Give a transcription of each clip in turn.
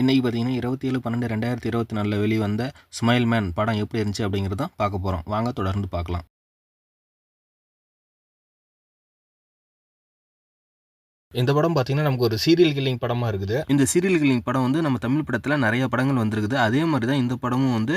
இன்றைக்கி பார்த்தீங்கன்னா இருபத்தி ஏழு பன்னெண்டு ரெண்டாயிரத்தி இருபத்தி நாலில் வெளிவந்த ஸ்மைல் மேன் படம் எப்படி இருந்துச்சு அப்படிங்கிறத பார்க்க போகிறோம் வாங்க தொடர்ந்து பார்க்கலாம். இந்த படம் பார்த்தீங்கன்னா நமக்கு ஒரு சீரியல் கில்லிங் படமாக இருக்குது. இந்த சீரியல் கில்லிங் படம் வந்து நம்ம தமிழ் படத்தில் நிறைய படங்கள் வந்திருக்குது. அதே மாதிரி தான் இந்த படமும் வந்து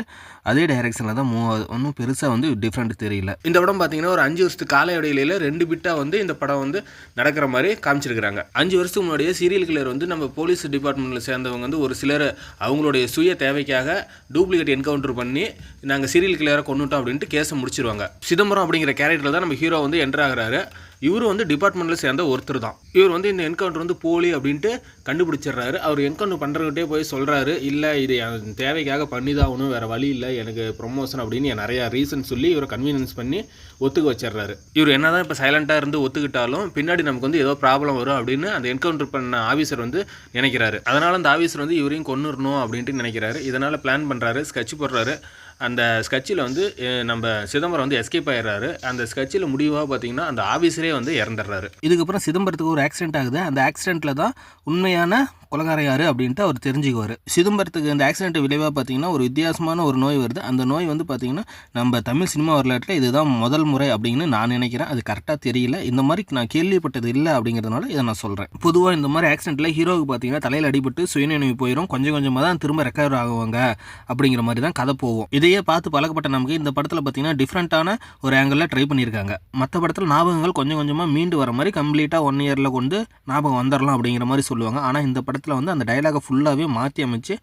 அதே டைரக்ஷனில் தான் மூவ் ஆகுது. ஒன்றும் பெருசாக வந்து டிஃப்ரெண்ட் தெரியல. இந்த படம் பார்த்தீங்கன்னா ஒரு அஞ்சு வருஷத்துக்கு கால இடையிலையில் ரெண்டு பிட்டாக வந்து இந்த படம் வந்து நடக்கிற மாதிரி காமிச்சிருக்கிறாங்க. அஞ்சு வருஷத்துக்கு முன்னாடியே சீரியல் கில்லர் வந்து நம்ம போலீஸ் டிபார்ட்மெண்ட்டில் சேர்ந்தவங்க வந்து ஒரு சிலர் அவங்களுடைய சுய தேவைக்காக டூப்ளிகேட் என்கவுண்டர் பண்ணி நாங்கள் சீரியல் கில்லரை கொண்டுட்டோம் அப்படின்ட்டு கேஸை முடிச்சிருவாங்க. சிதம்பரம் அப்படிங்கிற கேரக்டரில் தான் நம்ம ஹீரோ வந்து என்ட்ராகிறாரு இவரும் இவர் வந்து டிபார்ட்மெண்ட்டில் சேர்ந்த ஒருத்தர் தான். இவர் வந்து இந்த என்கவுண்டர் வந்து போலி அப்படின்ட்டு கண்டுபிடிச்சிடுறாரு. அவர் என்கவுண்டர் பண்ணுறவர்கிட்டே போய் சொல்கிறாரு இல்லை இது என் தேவைக்காக பண்ணி தான் ஆகணும் வேறு வழி இல்லை எனக்கு ப்ரொமோஷன் அப்படின்னு நிறையா ரீசன் சொல்லி இவரை கன்வீனியன்ஸ் பண்ணி ஒத்துக்க வச்சிடுறாரு. இவர் என்ன தான் இப்போ சைலண்ட்டாக இருந்து ஒத்துக்கிட்டாலும் பின்னாடி நமக்கு வந்து ஏதோ ப்ராப்ளம் வரும் அப்படின்னு அந்த என்கவுண்டர் பண்ண ஆஃபீஸர் வந்து நினைக்கிறாரு. அதனால் அந்த ஆஃபீஸர் வந்து இவரையும் கொண்டுடணும் அப்படின்ட்டு நினைக்கிறாரு. இதனால் பிளான் பண்ணுறாரு ஸ்கெட்ச் போடுறாரு. அந்த ஸ்கட்சியில் வந்து நம்ம சிதம்பரம் வந்து எஸ்கேப் ஆயிடுறாரு. அந்த ஸ்கட்சியில் முடிவாக பார்த்தீங்கன்னா அந்த ஆஃபீஸரே வந்து இறந்துடுறாரு. இதுக்கப்புறம் சிதம்பரத்துக்கு ஒரு ஆக்சிடென்ட் ஆகுது. அந்த ஆக்சிடென்ட்டில் தான் உண்மையான கொலகாரம் யார் அப்படின்ட்டு அவர் தெரிஞ்சுக்குவார். சிதம்பரத்துக்கு அந்த ஆக்சிடென்ட் விளைவாக பார்த்தீங்கன்னா ஒரு வித்தியாசமான ஒரு நோய் வருது. அந்த நோய் வந்து பார்த்தீங்கன்னா நம்ம தமிழ் சினிமா வரலாற்றில் இதுதான் முதல் முறை அப்படின்னு நான் நினைக்கிறேன். அது கரெக்டாக தெரியல. இந்த மாதிரி நான் கேள்விப்பட்டது இல்லை அப்படிங்கிறதுனால இதை நான் சொல்கிறேன் பொதுவாக இந்த மாதிரி ஆக்சிடென்ட்டில் ஹீரோவுக்கு பார்த்தீங்கன்னா தலையில் அடிபட்டு சுயநினைவு போயிடும் கொஞ்சம் கொஞ்சமாக தான் திரும்ப ரெக்கவர் ஆகுவாங்க அப்படிங்கிற மாதிரி தான் கதை போவோம் இதையே பார்த்து பழக்கப்பட்ட நமக்கு இந்த படத்தில் பார்த்தீங்கன்னா டிஃப்ரெண்ட்டான ஒரு ஆங்கிளில் ட்ரை பண்ணியிருக்காங்க. மற்ற படத்தில் ஞாபகங்கள் கொஞ்சம் கொஞ்சமாக மீண்டு வர மாதிரி கம்ப்ளீட்டாக ஒன் இயரில் கொண்டு ஞாபகம் வந்துடலாம் அப்படிங்கிற மாதிரி சொல்லுவாங்க. ஆனால் இந்த படத்தில் வந்து அந்த டைலாகை ஃபுல்லாகவே மாற்றி அமைச்சு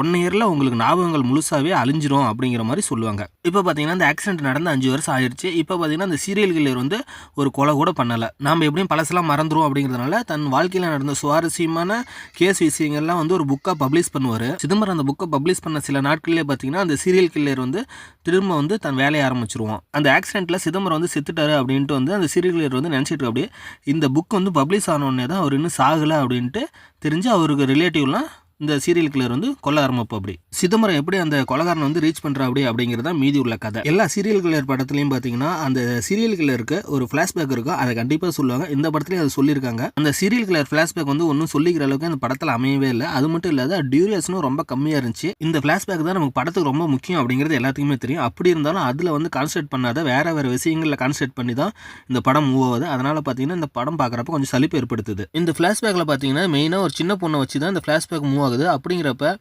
ஒன் இயரில் உங்களுக்கு ஞாபகங்கள் முழுசாகவே அழிஞ்சிரும் அப்படிங்கிற மாதிரி சொல்லுவாங்க. இப்போ பார்த்தீங்கன்னா இந்த ஆக்சிடென்ட் நடந்து அஞ்சு வருஷம் ஆயிடுச்சு இப்போ பார்த்தீங்கன்னா அந்த சீரியல் கில்லர் வந்து ஒரு கொலை கூட பண்ணலை. நாம் எப்படியும் பழசெல்லாம் மறந்துடும் அப்படிங்கிறதுனால தன் வாழ்க்கையில் நடந்த சுவாரஸ்யமான கேஸ் விஷயங்கள்லாம் வந்து ஒரு புக்காக பப்ளிஷ் பண்ணுவார். சிதம்பரம் அந்த புக்கை பப்ளிஷ் பண்ண சில நாட்கள்லேயே பார்த்தீங்கன்னா அந்த சீரியல் கில்லர் வந்து திரும்ப வந்து தன் வேலையை ஆரம்பிச்சிருவான். அந்த ஆக்சிடென்ட்டில் சிதம்பரம் வந்து செத்துட்டாரு அப்படின்ட்டு வந்து அந்த சீரியல் கில்லர் வந்து நினச்சிட்டு அப்படியே இந்த புக் வந்து பப்ளிஷ் ஆனோடனே தான் அவர் இன்னும் சாகலை அப்படின்ட்டு தெரிஞ்சு அவருக்கு ரிலேட்டிவ்லாம் இந்த சீரியல் கிளர் வந்து கொல்ல ஆரம்பிப்போம் அப்படி. சிதம்பரம் எப்படி அந்த கொலகாரனை வந்து ரீச் பண்ணுறா அப்படி அப்படிங்கிறது தான் மீதி உள்ள கதை. எல்லா சீரியல் கிளர் படத்துலையும் பார்த்தீங்கன்னா அந்த சீரியல் கிளருக்கு ஒரு ஃப்ளாஷ்பேக் இருக்கும் அதை கண்டிப்பாக சொல்லுவாங்க. இந்த படத்துலையும் அதை சொல்லியிருக்காங்க. அந்த சீரியல் கிளர் ஃப்ளாஷ்பேக் வந்து ஒன்றும் சொல்லிக்கிற அளவுக்கு அந்த படத்தில் அமையவே இல்லை. அது மட்டும் இல்லாத டியூரேஷனும் ரொம்ப கம்மியாக இருந்துச்சு. இந்த ஃப்ளாஷ்பேக் தான் நமக்கு படத்துக்கு ரொம்ப முக்கியம் அப்படிங்கிறது எல்லாத்துக்குமே தெரியும். அப்படி இருந்தாலும் அதில் வந்து கான்சன்ட்ரேட் பண்ணாத வேற வேற விஷயங்களில் கான்சன்ட்ரேட் பண்ணி தான் இந்த படம் மூவ் ஆகுது. அதனால் பார்த்தீங்கன்னா இந்த படம் பார்க்குறப்ப கொஞ்சம் சலிப்பு ஏற்படுத்துது. இந்த ஃப்ளாஷ்பேக்கில் பார்த்தீங்கன்னா மெயினாக ஒரு சின்ன பொண்ணை வச்சு தான் இந்த ஃப்ளாஷ்பேக் மூவ் ஆகுது. அப்படிங்கிறப்ப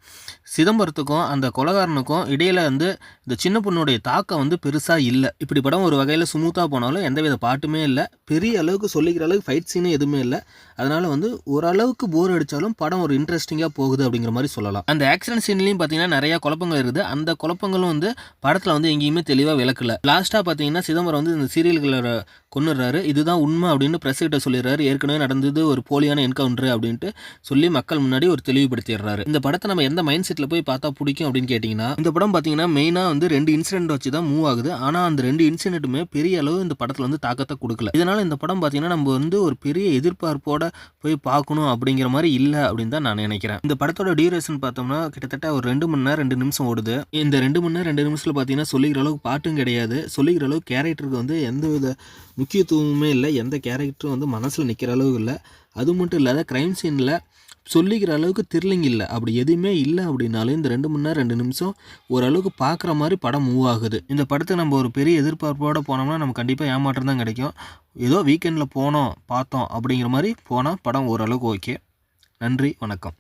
சிதம்பரத்துக்கும் அந்த கொலகாரனுக்கும் இடையில வந்து இந்த சின்ன பொண்ணுடைய தாக்கம் வந்து பெருசாக இல்லை. இப்படி படம் ஒரு வகையில் ஸ்மூத்தாக போனாலும் எந்தவித பாட்டுமே இல்லை. பெரிய அளவுக்கு சொல்லிக்கிற அளவுக்கு ஃபைட் சீனே எதுவுமே இல்லை. அதனால் வந்து ஓரளவுக்கு போர் அடித்தாலும் படம் ஒரு இன்ட்ரெஸ்டிங்காக போகுது அப்படிங்கிற மாதிரி சொல்லலாம். அந்த ஆக்சிடென்ட் சீன்லேயும் பார்த்தீங்கன்னா நிறையா குழப்பங்கள் இருக்குது. அந்த குழப்பங்களும் வந்து படத்தில் வந்து எங்கேயுமே தெளிவாக விளக்கல. லாஸ்ட்டாக பார்த்தீங்கன்னா சிதம்பரம் வந்து இந்த சீரியல்களை கொண்டுடுறாரு இதுதான் உண்மை அப்படின்னு பிரஸ் கிட்ட சொல்லிடுறாரு. ஏற்கனவே நடந்தது ஒரு போலியான என்கவுண்டர் அப்படின்ட்டு சொல்லி மக்கள் முன்னாடி ஒரு சேர்றாரு இந்த படத்தை நம்ம எந்த மைண்ட் செட்டில் போய் பார்த்தா பிடிக்கும் அப்படின்னு கேட்டிங்கன்னா இந்த படம் பார்த்தீங்கன்னா மெயினாக வந்து ரெண்டு இன்சிடென்ட் வச்சு தான் மூவ் ஆகுது. ஆனால் அந்த ரெண்டு இன்சிடென்ட்டுமே பெரிய அளவு இந்த படத்தில் வந்து தாக்கத்தை கொடுக்கல. இதனால் இந்த படம் பார்த்தீங்கன்னா நம்ம வந்து ஒரு பெரிய எதிர்பார்ப்போட போய் பார்க்கணும் அப்படிங்கிற மாதிரி இல்லை அப்படின்னு தான் நான் நினைக்கிறேன். இந்த படத்தோட டியூரேஷன் பார்த்தோம்னா கிட்டத்தட்ட ஒரு ரெண்டு மணி நேரம் ரெண்டு நிமிஷம் ஓடுது. இந்த ரெண்டு மணி நேரம் ரெண்டு நிமிஷத்தில் பார்த்தீங்கன்னா சொல்லிக்கிற அளவுக்கு பாட்டும் கிடையாது. சொல்லிக்கிற அளவுக்கு கேரக்டருக்கு வந்து எந்த வித முக்கியத்துவமுமே இல்லை. எந்த கேரக்டரும் வந்து மனசில் நிற்கிற அளவு இல்லை. அது மட்டும் இல்லாத க்ரைம் சீனில் சொல்லிக்கிற அளவுக்கு த்ரில்லிங் இல்லை. அப்படி எதுவுமே இல்லை அப்படின்னாலும் இந்த ரெண்டு மணி நேரம் ரெண்டு நிமிஷம் ஓரளவுக்கு பார்க்குற மாதிரி படம் மூவ் ஆகுது. இந்த படத்தை நம்ம ஒரு பெரிய எதிர்பார்ப்போடு போனோம்னா நம்ம கண்டிப்பாக ஏமாற்றம் தான் கிடைக்கும். ஏதோ வீக்கெண்டில் போனோம் பார்த்தோம் அப்படிங்கிற மாதிரி போனால் படம் ஓரளவுக்கு ஓகே நன்றி வணக்கம்.